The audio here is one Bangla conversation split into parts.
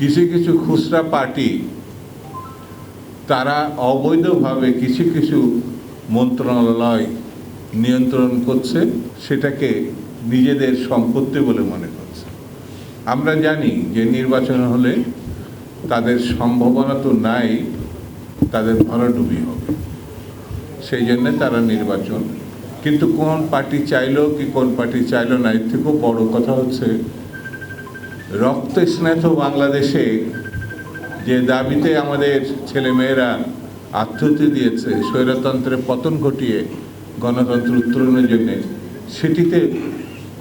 কিছু কিছু খুচরা পার্টি তারা অবৈধভাবে কিছু কিছু মন্ত্রণালয় নিয়ন্ত্রণ করছে, সেটাকে নিজেদের সম্পত্তি বলে মনে করছে। আমরা জানি যে নির্বাচন হলে তাদের সম্ভাবনা তো নাই, তাদের ভরাডুবি হবে। সেই জন্য তারা নির্বাচন। কিন্তু কোন পার্টি চাইলো কি কোন পার্টি চাইলো না, এর থেকেও বড় কথা হচ্ছে রক্ত স্নাত বাংলাদেশে যে দাবিতে আমাদের ছেলেমেয়েরা আত্মহত্যা দিয়েছে স্বৈরতন্ত্রের পতন ঘটিয়ে গণতন্ত্র উত্তরণের জন্যে, সেটিতে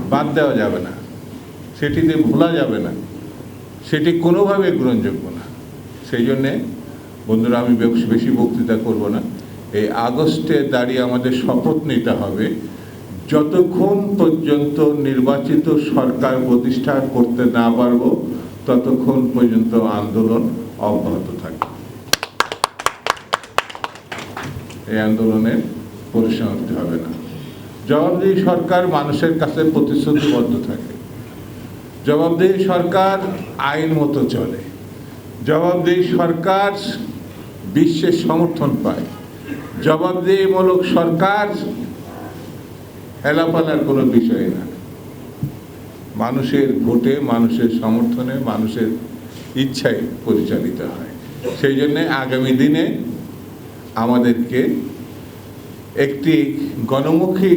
বাদ দেওয়া যাবে না, সেটিতে ভোলা যাবে না, সেটি কোনোভাবে গ্রহণযোগ্য না। সেই জন্যে, বন্ধুরা, আমি বেশি বক্তৃতা করব না। এই আগস্টে দাঁড়িয়ে আমাদের শপথ নিতে হবে যতক্ষণ পর্যন্ত নির্বাচিত সরকার প্রতিষ্ঠা করতে না পারব, ততক্ষণ পর্যন্ত আন্দোলন অব্যাহত থাকবে। এই আন্দোলনের পরিসমাপ্তি হবে না। জবাবদিহি সরকার মানুষের কাছে প্রতিশ্রুতিবদ্ধ থাকে। জবাবদিহি সরকার আইন মতো চলে। জবাবদিহি সরকার বিশ্বের সমর্থন পায়। জবাবদিহিমূলক সরকার হেলাপালার কোনো বিষয় না। মানুষের ভোটে, মানুষের সমর্থনে, মানুষের ইচ্ছায় পরিচালিত হয়। সেই জন্যে আগামী দিনে আমাদেরকে একটি গণমুখী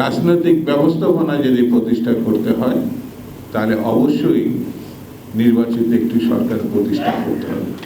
রাজনৈতিক ব্যবস্থাপনা যদি প্রতিষ্ঠা করতে হয়, তাহলে অবশ্যই নির্বাচিত একটি সরকার প্রতিষ্ঠা করতে হবে।